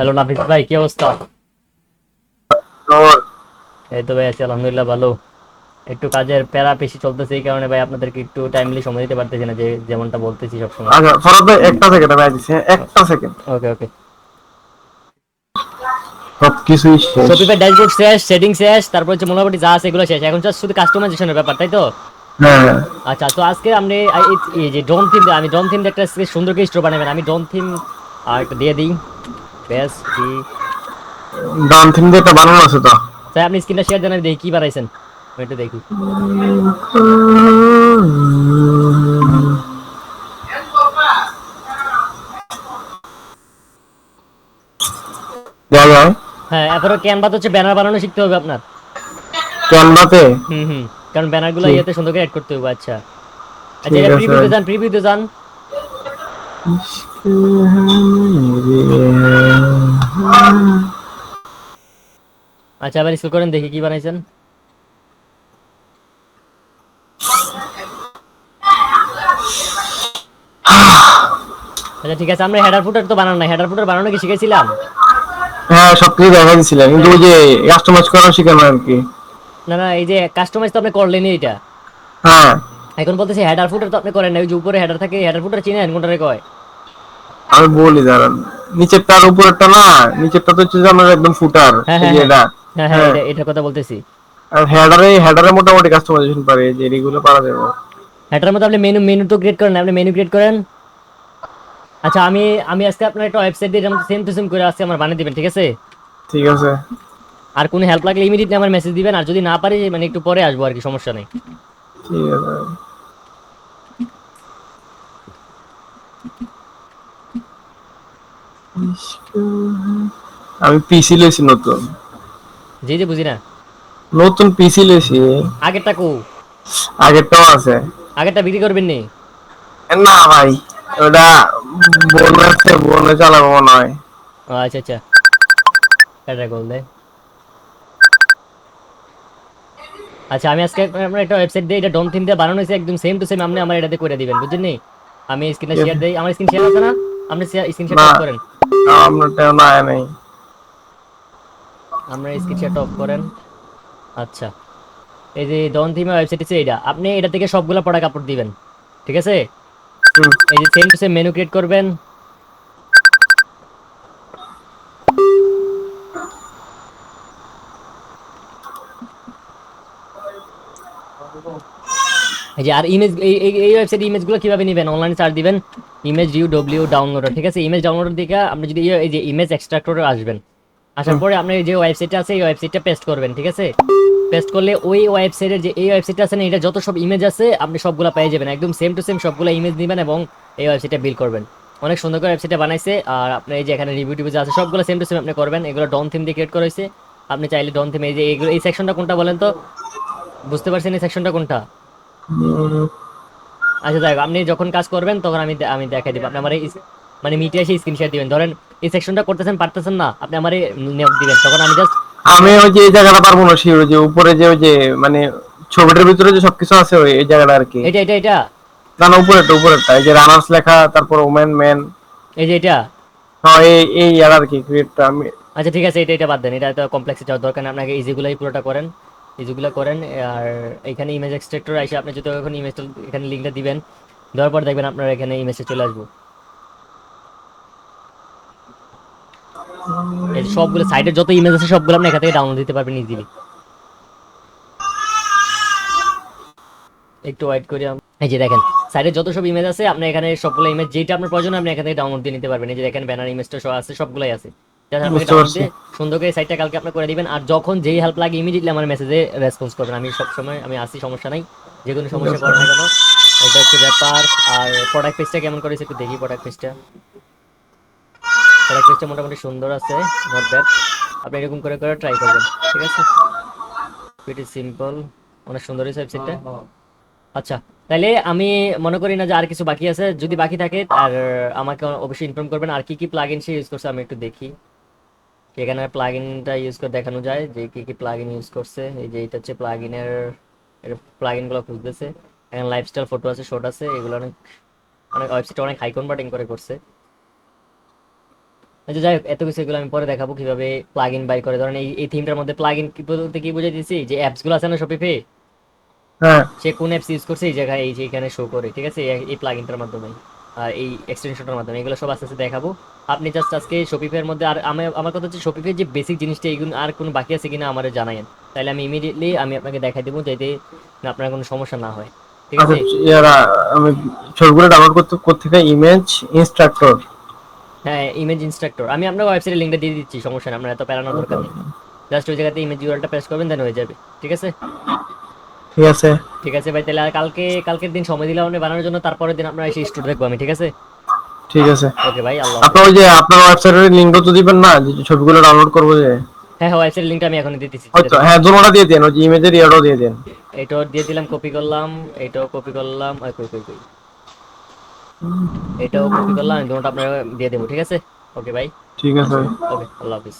Hello নাফিস ভাই কি অবস্থা? এই তো ভাই আছি আলহামদুলিল্লাহ ভালো। একটু কাজের প্যারা বেশি চলতেছে এই কারণে ভাই আপনাদেরকে একটু টাইমলি সময় দিতে পারতেছি না যে যেমনটা বলতেছি সবসময়। আচ্ছা ফরত ভাই একটা সেকেন্ড আমি দিচ্ছি একটা সেকেন্ড ওকে ওকে। সব কিছুই শেষ ড্যাশবোর্ড শেষ সেটিং শেষ তারপর মোটামুটি যা আছে এগুলো শেষ। এখন শুধু কাস্টমাইজেশনের ব্যাপার তাই তো? হ্যাঁ। আচ্ছা তো আজকে এই- এই যে ড্রোন থিম আমি ড্রোন থিম একটা সুন্দর করে স্টোর বানাবেন। আমি ড্রোন থিম আর একটা দিয়ে দিই। বেশ দি ডাউন থিম দিয়ে বানানো আছে তো। তাই আপনি স্ক্রিনটা শেয়ার দেন দেখি কি বানাইছেন। আমি একটু দেখি। যায় হ্যাঁ এরপরে ক্যানভাতে হচ্ছে ব্যানার বানানো শিখতে হবে আপনার। ক্যানভাতে হুম হুম। কারণ ব্যানারগুলো। ইয়েতে সুন্দর করে অ্যাড করতে হবে আচ্ছা। আচ্ছা। প্রিভিউতে যান প্রিভিউতে যান। আচ্ছা আবার স্কুল করেন দেখি কি বানাইছেন। আচ্ছা ঠিক আছে আমরা হেডার ফুটার তো বানানো না হেডার ফুটার বানানো কি শিখেছিলাম? হ্যাঁ সব কিছু দেখা দিচ্ছিলাম কিন্তু ওই যে কাস্টমাইজ করা শিখানো আর কি। না না এই যে কাস্টমাইজ তো আপনি করলেনই এটা। হ্যাঁ। এখন বলতেছি হেডার ফুটার তো আপনি করেন না ওই যে উপরে হেডার থাকে হেডার ফুটার চিনেন কোনটারে কয়? আমি বলি দাঁড়ান। নিচেরটা আর উপরেরটা না নিচেরটা তো হচ্ছে আমার একদম ফুটার হ্যাঁ, হ্যাঁ, যে এটা। হ্যাঁ হ্যাঁ হ্যাঁ। এটা- কথা বলতেছি। আর হেডারে হেডারে মোটামুটি কাস্টমাইজেশন পারে যে এগুলো পারা যাবে। হেডারের মধ্যে আপনি মেনু মেনু তো ক্রিয়েট করেন আপনি মেনু ক্রিয়েট করেন। আচ্ছা আমি আমি আজকে আপনার একটা ওয়েবসাইট দিয়ে যেমন সেম টু সেম করে আজকে আমার বানিয়ে দিবেন ঠিক আছে? ঠিক আছে। আর কোনো হেল্প লাগলে ইমিডিয়েটলি আমার মেসেজ দিবেন আর যদি না পারি মানে একটু পরে আসব আর কি সমস্যা নেই। ঠিক আছে। আমি পিসি লইছি নতুন। জি জি বুঝি না। নতুন পিসি লইছি আগেরটা কো? আগেরটাও আছে। আগেরটা বিক্রি করবেন নি? না ভাই ওটা বোন আছে বোনে চালাবো মনে হয়। আচ্ছা আচ্ছা। এটা কল দে। আচ্ছা আমি আজকে আপনার একটা ওয়েবসাইট দিয়ে এটা ডোম থিম দিয়ে বানানো হয়েছে একদম সেম টু সেম আপনি আমার এটাতে করে দিবেন বুঝছেন নি? আমি স্ক্রিনে শেয়ার দেই আমার স্ক্রিন শেয়ার আছে না? আপনি স্ক্রিন না। শেয়ার করেন। আপনারটাও না আয় নাই। আমরা স্ক্রিন শেয়ার অফ করেন। আচ্ছা। এই যে ডন থিমের ওয়েবসাইট আছে এটা আপনি এটা থেকে সবগুলো প্রোডাক্ট আপলোড দিবেন। ঠিক আছে? এই যে same to same menu create করবেন। এই যে আর ইমেজ এই ওয়েবসাইট ইমেজগুলো কীভাবে নেবেন? অনলাইনে সার্চ দিবেন ইমেজ ইউ ডব্লিউ ডাউনলোডার ঠিক আছে? ইমেজ ডাউনলোডার দিকে আপনি যদি এই- যে ইমেজ এক্সট্রাক্টরে আসবেন আসার পরে আপনি যে ওয়েবসাইটটা আছে এই ওয়েবসাইটটা পেস্ট করবেন ঠিক আছে? পেস্ট করলে ওই ওয়েবসাইটের যে এই ওয়েবসাইটটা আছে না এটা যত সব ইমেজ আছে আপনি সবগুলা পেয়ে যাবেন। একদম সেম টু সেম সবগুলা ইমেজ নেবেন এবং এই ওয়েবসাইটটা বিল করবেন। অনেক সুন্দর করে ওয়েবসাইটটা বানাইছে আর আপনি এই যে এখানে রিভিউ টিভিউ আছে সবগুলো সেম টু সেম আপনি করবেন। এগুলো ডন থিম দিয়ে ক্রিয়েট করা হয়েছে। আপনি চাইলে ডন থিম এই যে এইগুলো এই সেকশনটা কোনটা বলেন তো? বুঝতে পারছেন এই সেকশনটা কোনটা? আচ্ছা দেখ আপনি যখন কাজ করবেন তখন আমি আমি দেখাই দিব। আপনি আমার এই মানে মিটে এসে স্ক্রিন শেয়ার দিবেন। ধরেন এই সেকশনটা করতেছেন পারতেছেন না আপনি আমার নিয়োগ দিবেন। তখন আমি জাস্ট আমি ওই যে এই জায়গাটা পারব না শিওর যে উপরে যে ওই যে মানে ছবিটার ভিতরে যে সবকিছু আছে ওই এই জায়গাটা আর কি। এটা এটা এটা। না না উপরেরটা উপরেরটা। এই যে রানার্স লেখা তারপর ওমেন ম্যান এই যে এটা? হ্যাঁ এই এই আর কি ক্রিয়েটটা আমি আচ্ছা ঠিক আছে এটা এটা বাদ দেন। এটা তো কমপ্লেক্সে যাওয়ার দরকার নেই। আপনাকে ইজিগুলাই পুরোটা করেন। ইজিগুলো করেন, আর এখানে ইমেজ এক্সট্রাক্টর এসে আপনি যদি এখন ইমেজটা এখানে লিঙ্কটা দিবেন, দেওয়ার পর দেখবেন আপনার এখানে ইমেজে চলে আসব। সবগুলো সাইডের যত ইমেজ আছে, সবগুলো আপনি এখান থেকে ডাউনলোড দিতে পারবেন ইজিলি একটু ওয়েট করি এই যে দেখেন সাইডে যত সব ইমেজ আছে, আপনি এখানে সবগুলো ইমেজ যেটা আপনার প্রয়োজন, আপনি এখান থেকে ডাউনলোড দিয়ে নিতে পারবেন। এই যে দেখেন ব্যানার ইমেজটা সব আছে, সবগুলাই আছে। সুন্দর করে সাইটটা কালকে আপনি করে দিবেন। আর যখন যেই হেল্প লাগে ইমিডিয়েটলি আমার মেসেজে রেসপন্স করবেন। আমি সব সময় আমি আসি সমস্যা নাই। যে কোনো সমস্যা আছে। পড়ে না কেন এটা হচ্ছে ব্যাপার। আর প্রোডাক্ট পেজটা কেমন করেছে একটু দেখি প্রোডাক্ট পেজটা প্রোডাক্ট পেজটা মোটামুটি সুন্দর আছে নট ব্যাড আপনি এরকম করে করে ট্রাই করবেন ঠিক আছে? প্রিটি সিম্পল অনেক সুন্দর হয়েছে ওয়েবসাইটটা আচ্ছা তাহলে আমি মনে করি না যে আর কিছু বাকি আছে। যদি বাকি থাকে আর আমাকে অবশ্যই ইনফর্ম করবেন। আর কি কি প্লাগইন সে ইউজ করছে আমি একটু দেখি। এখানে প্লাগইনটা ইউজ করে দেখানো যায়? যে কি কি প্লাগইন ইউজ করছে? এই যে এটা হচ্ছে প্লাগইনের এর প্লাগইনগুলো খুঁজতেছে। এখানে লাইফস্টাইল ফটো আছে শর্ট আছে এগুলো অনেক অনেক ওয়েবসাইটে অনেক হাই কনভার্টিং করে করছে। আচ্ছা যাই হোক এত কিছু এগুলো আমি পরে দেখাবো কীভাবে প্লাগ ইন বাই করে। ধরেন এই এই থিমটার মধ্যে প্লাগ ইন কি বলতে কি বুঝাই দিচ্ছি যে অ্যাপসগুলো আছে না শপিফে হ্যাঁ। সে কোন অ্যাপস ইউজ করছে? এই জায়গায় এই যে এখানে শো করে ঠিক আছে? এই- এই প্লাগ ইনটার মাধ্যমে আর এই এক্সটেনশনটার মাধ্যমে এগুলো সব আস্তে আস্তে দেখাবো। আপনি জাস্ট আজকে শপিফের মধ্যে আর আমার আমার কথা হচ্ছে শপিফের যে বেসিক জিনিসটা এইগুলো আর কোনো বাকি আছে কিনা আমার জানায়েন। তাহলে আমি ইমিডিয়েটলি আমি আপনাকে দেখাই দেবো যাতে আপনার কোনো সমস্যা না হয়। ঠিক আচ্ছা আছে ইয়ারা আমি ছবিগুলো ডাউনলোড করতে কোথেকে ইমেজ ইনস্ট্রাক্টর হ্যাঁ ইমেজ ইনস্ট্রাক্টর আমি আপনার ওয়েবসাইটের লিঙ্কটা দিয়ে দিচ্ছি সমস্যা না আপনার এত প্যারানোর দরকার নেই। জাস্ট ওই জায়গাতে ইমেজ ইউআরটা প্রেস করবেন দেন হয়ে যাবে। ঠিক আছে? ঠিক আছে। ঠিক আছে ভাই তাহলে আর কালকে কালকের দিন সময় দিলাম বানানোর জন্য তারপরের দিন আপনার এসে স্টুডিও দেখব আমি ঠিক আছে? ঠিক আছে। ওকে ভাই আল্লাহ আপনার ওই যে আপনার ওয়েবসাইটের লিঙ্কটা তো দিবেন না? যে ছবিগুলো ডাউনলোড করব যে। হ্যাঁ হ্যাঁ ওয়েবসাইটের লিংকটা আমি এখন দিচ্ছি। হয়তো হ্যাঁ দুটোটা দিয়ে দেন ওই যে ইমেজের ইয়ারও দিয়ে দেন এটাও দিয়ে দিলাম কপি করলাম এটাও কপি করলাম আর কই কই কই? এটাও কপি করলাম দুটোটা আপনাকে দিয়ে দেব ঠিক আছে? ওকে ভাই। ঠিক আছে ওকে আল্লাহ হাফিজ।